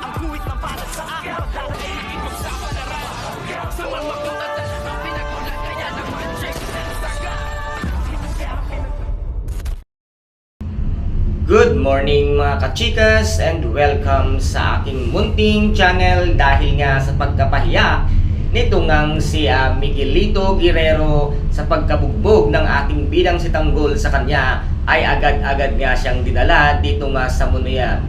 Ang guhit na para sa akin. Pagdadaig ipagsapalaran Sa mga katatan Ang pinagulat kaya naman Check na saga Good morning mga kachikas and welcome sa aking munting channel dahil nga sa pagkapahiya nito ngang si ah, Miguelito Guerrero sa pagkabugbog ng ating bidang si Tanggol sa kanya. Ay agad-agad nga siyang dinala dito nga sa Munuya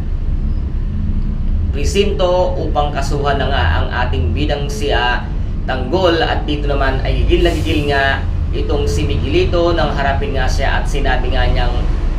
presinto upang kasuhan na nga ang ating bidang si ah, Tanggol. At dito naman ay gigil na gigil nga itong si Miguelito nang harapin nga siya at sinabi nga niyang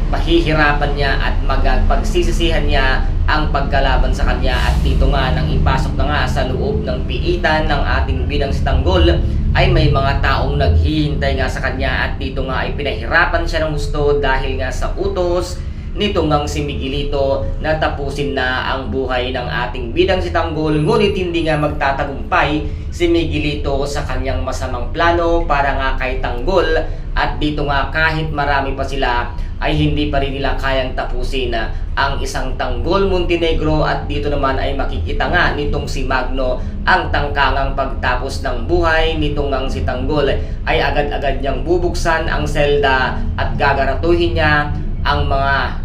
pahihirapan niya at magpagsisisihan niya ang pagkalaban sa kanya. At dito nga nang ipasok na nga sa loob ng piitan ng ating bidang si Tanggol ay may mga taong naghihintay nga sa kanya. At dito nga ay pinahirapan siya ng gusto dahil nga sa utos nito ngang si Miguelito na tapusin na ang buhay ng ating bidang si Tanggol ngunit hindi nga magtatagumpay si Miguelito sa kanyang masamang plano para nga kay Tanggol. At dito nga kahit marami pa sila ay hindi pa rin nila kayang tapusin ang isang Tanggol Montenegro. At dito naman ay makikita nga nitong si Magno ang tangkangang pagtapos ng buhay nitong ang si Tanggol. Ay agad-agad niyang bubuksan ang selda at gagaratuhin niya ang mga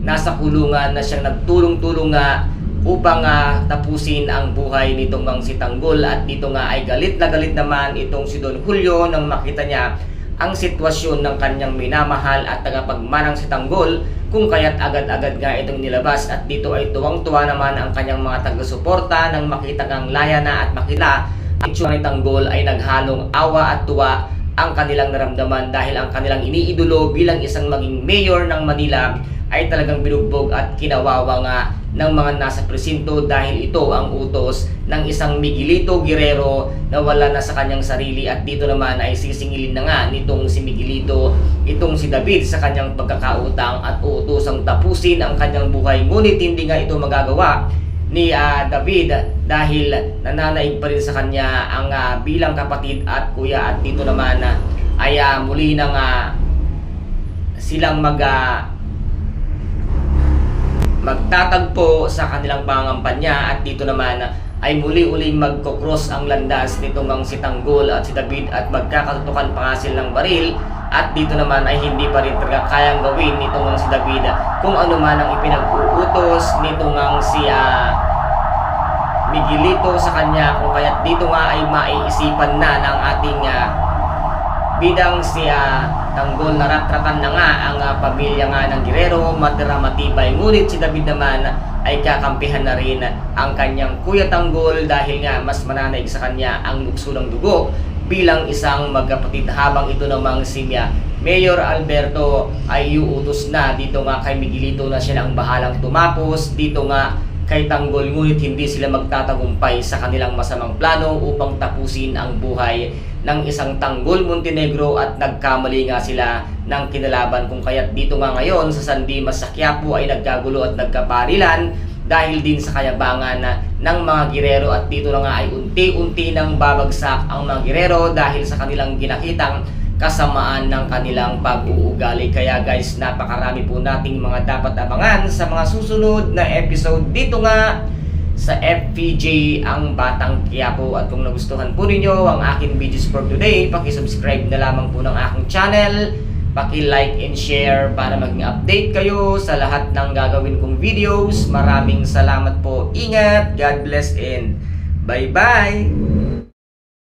nasa kulungan na siyang nagtulong-tulong nga upang nga tapusin ang buhay nitong ang si Tanggol at dito nga ay galit na galit naman itong si Don Julio nang makita niya ang sitwasyon ng kanyang minamahal at tagapagmanang si Tanggol kung kaya't agad-agad nga itong nilabas. At dito ay tuwang-tuwa naman ang kanyang mga taga-suporta nang makita ngang laya na at makita ang itsura ni Tanggol ay naghalong awa at tuwa ang kanilang naramdaman dahil ang kanilang iniidolo bilang isang maging mayor ng Manila ay talagang binugbog at kinawawa nga ng mga nasa presinto dahil ito ang utos ng isang Miguelito Guerrero na wala na sa kanyang sarili at dito naman ay sisingilin na nga nitong si Miguelito itong si David sa kanyang pagkakautang at uutosang tapusin ang kanyang buhay. Ngunit hindi nga ito magagawa ni ah, David dahil nananaig pa rin sa kanya ang ah, bilang kapatid at kuya at dito naman ah, ay ah, muli na nga silang mag ah, magtatagpo sa kanilang pangampanya at dito naman ay muli-uling magkocross ang landas nitong ang si Tanggol at si David at magkakatutukan pa ng baril at dito naman ay hindi pa rin talaga kayang gawin nitong ang si David. Kung ano man ang ipinag-uutos nitong ang si ah, Miguelito sa kanya kung kaya't dito nga ay maiisipan na ng ating ah, bidang si ah, Tanggol naratratan na nga ang ah, pamilya nga ng Guerrero. Matibay. Ngunit si David naman ay kakampihan na rin ang kanyang kuya Tanggol dahil nga mas mananaig sa kanya ang lukso ng dugo bilang isang magkapatid. Habang ito namang si ah, Mayor Alberto ay iuutos na. Dito nga kay Miguelito na siya ang bahalang tumapos. Dito nga kay Tanggol ngunit hindi sila magtatagumpay sa kanilang masamang plano upang tapusin ang buhay ng isang Tanggol Montenegro at nagkamali nga sila ng kinalaban. Kung kaya't dito nga ngayon sa San Dimas sa Quiapo ay nagkagulo at nagkaparilan dahil din sa kayabangan ng mga girero. At dito na nga ay unti-unti nang babagsak ang mga girero dahil sa kanilang ginakitang kasamaan ng kanilang pag-uugali. Kaya guys, napakarami po nating mga dapat abangan sa mga susunod na episode dito nga sa FPJ ang Batang Quiapo. At kung nagustuhan po ninyo ang aking videos for today, pakisubscribe na lamang po ng aking channel. Paki-like and share para maging update kayo sa lahat ng gagawin kong videos. Maraming salamat po. Ingat, God bless and bye-bye!